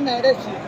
merece e.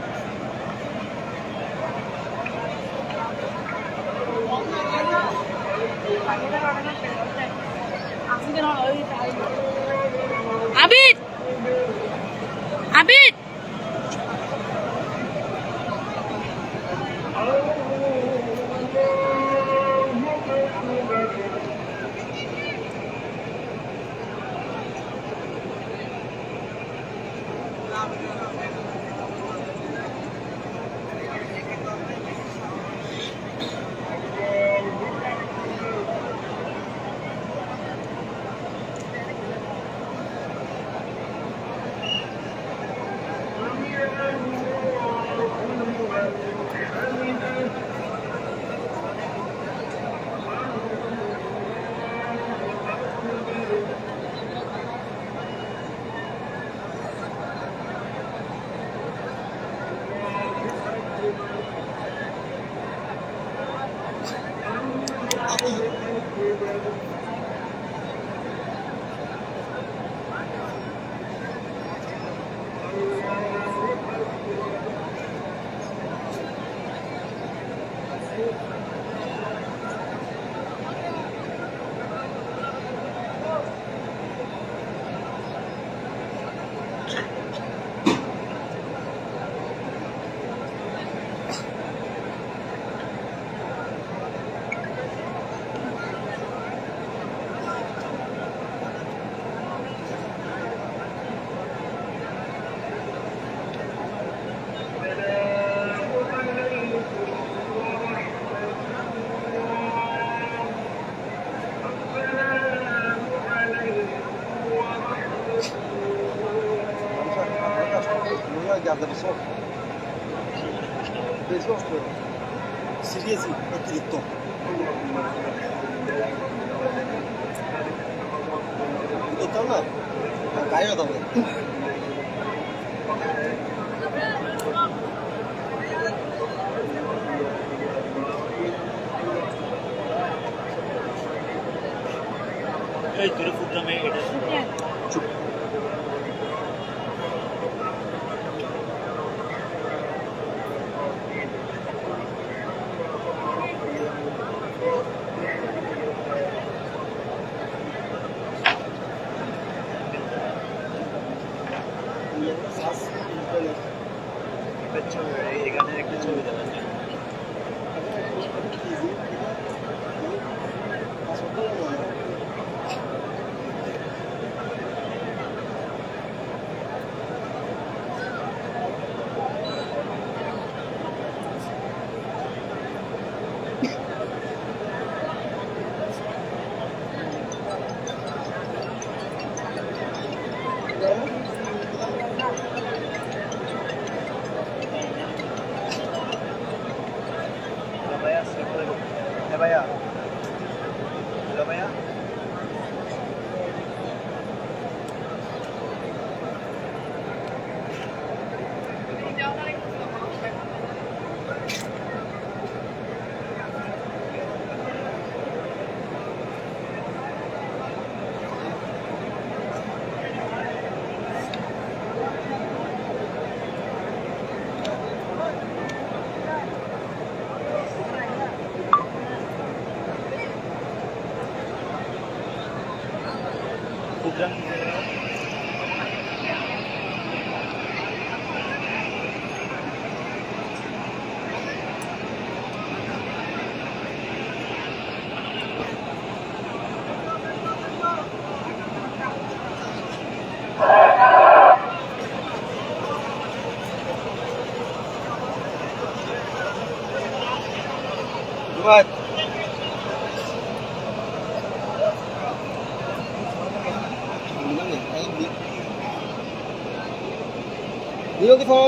Otra.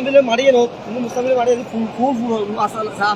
മുസ്തമിലെ മടിയനോ ഇന്ന് മുസ്തമിലെ മടിയൻ ഫുൾ ഫുൾ ഫുൾ അസല സാ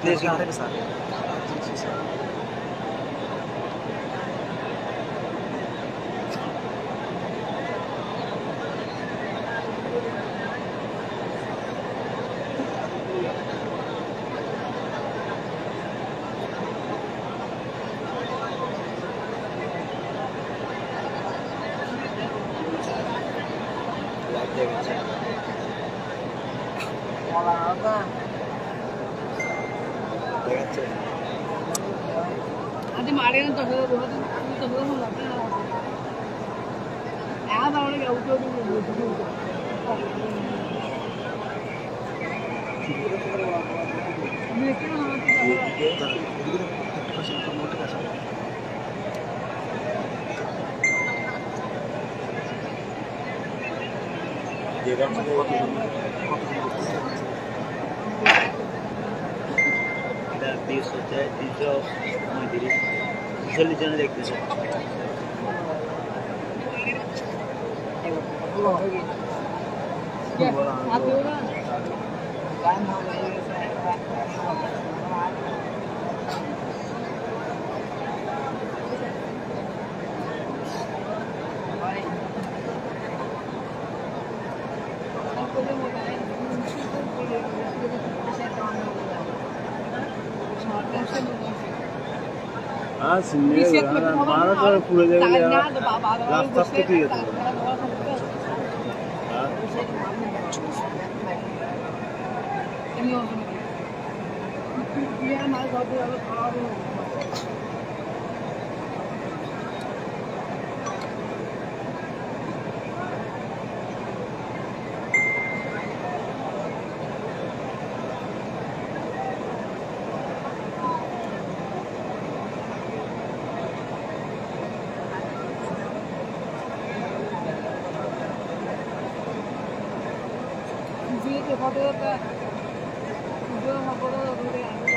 please 갔죠. అది మాడేనంత ఇంత దూరం యాదవుడికి అవుతుంది మీరు ఎక్కడ జగన్ हज़ार बीस होता है तीन सौ चैनल देखते सर आप আর সিঙ্গেল বারোটা পুরো যাবে রাস্তা থেকে যেতে মাল খাওয়াবো മുപ്പത് മുപ്പത് കൂടിയാണ്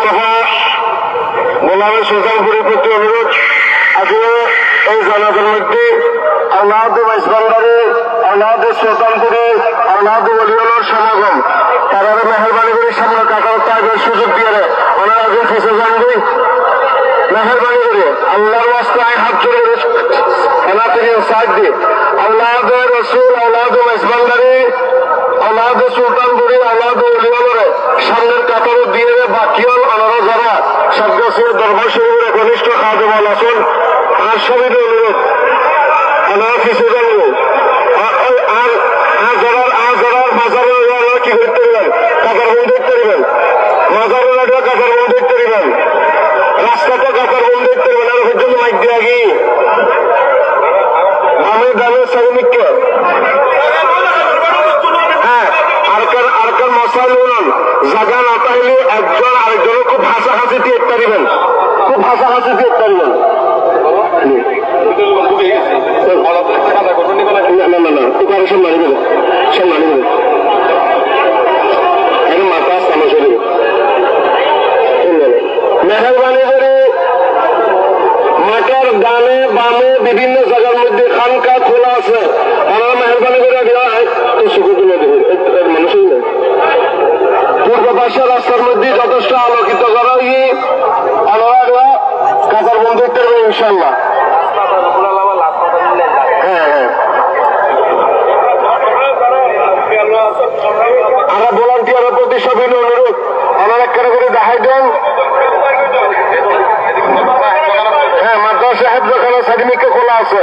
মোস্তফা গোলামের সুলতানপুরের প্রতি অনুরোধ। আসলে, এই জনতার মধ্যে আল্লাহদে বাইসবান্দারে আল্লাহদে সুলতানপুরে আল্লাহদে অলিওয়ালার সমাগম। তারা মেহরবানি করে সামনে কাকার সুযোগ দিয়ে ফেসে মেহরবানি করে আল্লাহর রাস্তায় হাত জোরে থেকে সাইড দিয়ে আল্লাহদে রসুল আল্লাহদে আল্লাহদে সুলতানপুরে আল্লাহদে সামনে আকারে দিয়ে বাকি আনারা যারা সাবগাছিয়া দরবার শরীফের ঘনিষ্ঠ খাওয়া দাওয়া আছেন আর সবই অনুরোধ। আনারা কিছু সকলে অনুরোধ। আমার একটা করে দেখাই দেন? হ্যাঁ মাদ্রাসা হেফজখানা সার্টিফিকেট খোলা আছে।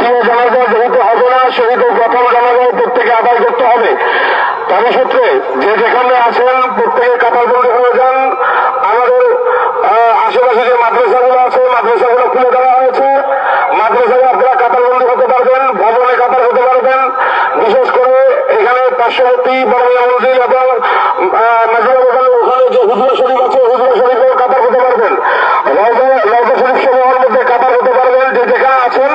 দ্বিতীয় জানাজা যেহেতু হবে না সেহেতু প্রথম জানাজায় প্রত্যেকে আদায় করতে হবে। তার সূত্রে যে যেখানে আছেন, প্রত্যেকে কাতার বন্ধ হয়ে যান। আমাদের আশেপাশে যে মাদ্রাসাগুলো আছে, মাদ্রাসাগুলো খুলে দেওয়া হয়েছে। মাদ্রাসায় আপনারা কাতার বন্ধ হতে পারবেন, ভবনে কাতার হতে পারবেন। বিশেষ করে এখানে পার্শ্ববর্তী বড়মিয়া মসজিদ এবং মেজবান ওখানে যে হুজুর শরীফ আছে হুজুর শরীফেও কাতার হতে পারবেন রওজা রওজা শরীফ সমূহের মধ্যে কাতার হতে পারবেন যে যেখানে আছেন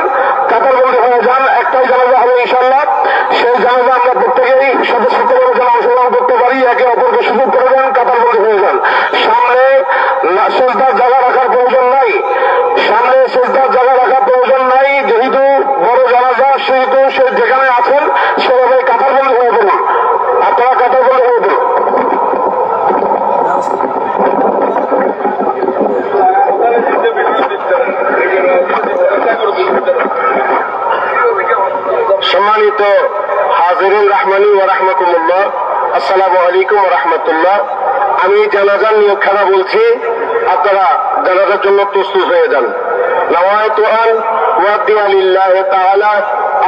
কাতার বন্ধ হয়ে যান একটাই জানাজা হবে ইনশাল্লাহ সেই জানাজা আমরা প্রত্যেকেই সদস্যত্বের যেন অংশগ্রহণ করতে পারি, একে অপরকে সুযোগ করে দেন কাতার বন্ধ হয়ে যান। সামনে না- জায়গা রাখার প্রয়োজন নাই। সামনে সেজদার জায়গা রাখার প্রয়োজন নাই, যেহেতু বড় জানাজা সেহেতু সে যেখানে আছেন, সেভাবে কাতার বন্ধ হয়ে পড়ুন আপনারা কাতার বন্ধ হয়ে পড়ুন সম্মানিত হাজিরুল রহমানি ও রহমতুল্লাহ আসসালামু আলাইকুম ও রহমতুল্লাহ আমি জানাজার নিয়োগখানা বলছি আপনারা জানাজার জন্য প্রস্তুত হয়ে যান نويت أن أودي لله تعالى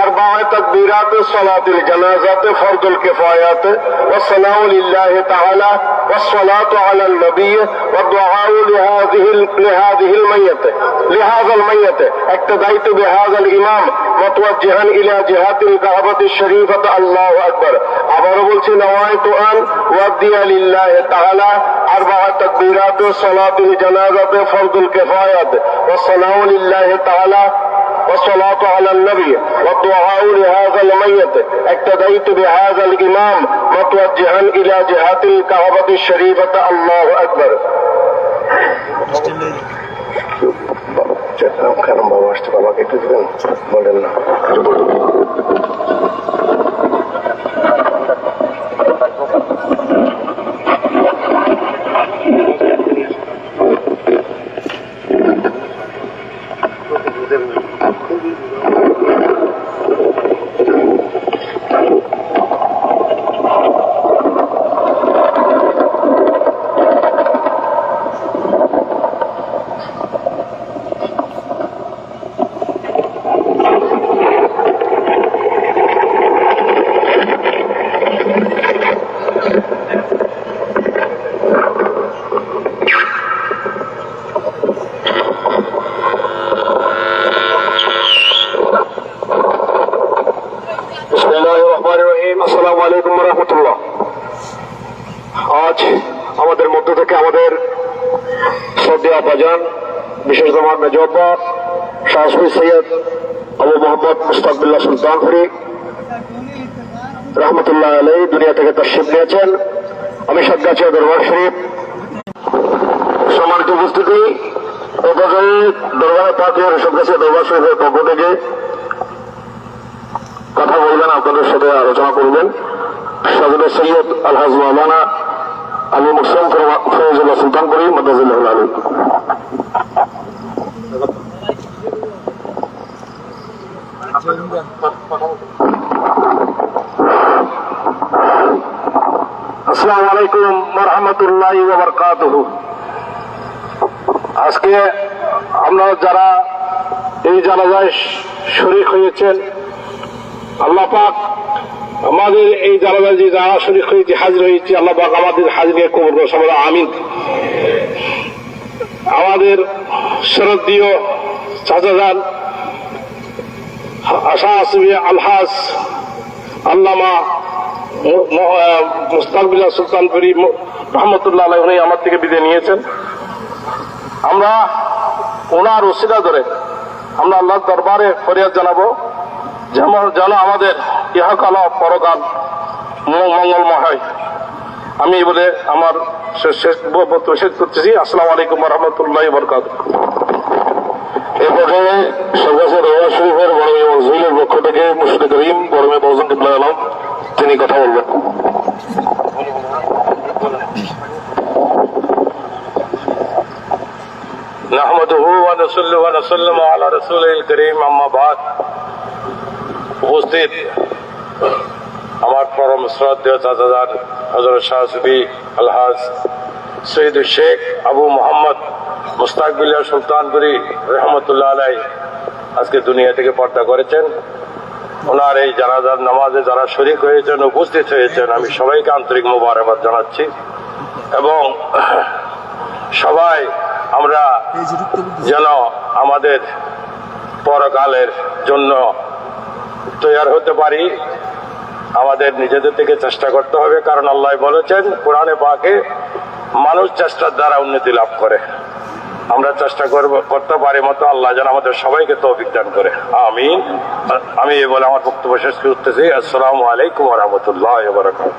أربع تكبيرات صلاة الجنازة فرض الكفايات والصلاة لله تعالى والصلاة على النبي والدعاء لهذه لهذه الميت لهذا الميت اقتديت بهذا الإمام متوجها إلى جهة الكعبة الشريفة الله أكبر আবারও বলছি নওয়াইতু আন ওয়াদিয়া লিল্লাহ তাআলা আরবা'a তাকবীরাত সালাতুল জানাজাত ফরদুল কিফায়াত ওয়া সালামু লিল্লাহ তাআলা والصلاة على النبي والدعاء لهذا الميت اقتديت بهذا الإمام متوجها إلى جهة الكعبة الشريفة الله أكبر কেন বাবা আসতে বাবাকে একটু দিবেন বলেন না বিসমিল্লাহির রহমানির রহিম আসসালামু আলাইকুম ওয়া রাহমাতুল্লাহ আজ আমাদের মধ্য থেকে আমাদের শ্রদ্ধেয় আব্বাজান বিশেষ জামান মেজব্বা শাহসুল সৈয়দ আবু মোহাম্মদ মুস্তাকবিল্লাহ সুলতানপুরি রহমতুল্লাহ আলাই দুনিয়া থেকে তশরিফ নিয়েছেন। আমি সদগাছিয়া দরবার শরীফ। সম্মানিত উপস্থিতি, এ পর্যায়ে দরবার পাকের সদগাছিয়া দরবার শরীফের পক্ষ থেকে কথা বলবেন, আপনাদের সাথে আলোচনা করবেন। সদর সৈয়দ আলহাজ মাওলানা আবু মুসলিম ফরোজুল্লাহ সুলতানপুরি মদাজুল্লাহ আলী আসসালামু আলাইকুম আজকে আমরা যারা এই জানাজায় শরিক হয়েছেন, আল্লাহ পাক আমাদের এই জানাজায় যে যারা শরিক হয়েছে, হাজির হয়েছে, আল্লাহ পাক আমাদের হাজিরে কবর সবাই আমিন। আমাদের শরদীয় চাচাজান আশা আলহাস আল্লামা মুস্তাকবিল্লা সুলতানপুরি রহমতুল্লাহ আলাই উনি আমার থেকে বিদায় নিয়েছেন। আমরা ওনার ওসিলা ধরে আমরা আল্লাহ দরবারে ফরিয়াদ জানাব যেমন যেন আমাদের ইহকাল পরকাল মঙ্গলময় হয়। আমি বলে আমার শেষ- বক্তব্য শেষ করতেছি। আসসালামু আলাইকুম রহমতুল্লাহ বরকাত পক্ষ থেকে আলম তিনি কথা বলবেন। نحمده ونصلي ونسلم على رسوله الكريم اما بعد উপস্থিত আমার পরম শ্রদ্ধেয় চাচাদার হজরত শাহসুবি আলহাজ সৈয়দ শেখ আবু মোহাম্মদ মুস্তাকবিল্লা সুলতানপুরি রহমতুল্লাহ আলাই আজকে দুনিয়া থেকে পর্দা করেছেন ওনার এই জানাজার নামাজে যারা শরিক হয়েছেন উপস্থিত হয়েছেন আমি সবাইকে আন্তরিক মোবারকবাদ জানাচ্ছি এবং সবাই আমরা যেন আমাদের পরকালের জন্য তৈয়ার হতে পারি আমাদের নিজেদের থেকে চেষ্টা করতে হবে কারণ আল্লাহ বলেছেন কোরআনে পাকে মানুষ চেষ্টার দ্বারা উন্নতি লাভ করে। আমরা চেষ্টা করব করতে পারি মতো আল্লাহ যেন আমাদের সবাইকে তো অভিজ্ঞান করে। আমি আমি এই বলে আমার বক্তব্য শেষ করতেছি আসসালামু আলাইকুম রহমতুল্লাহ বরকাত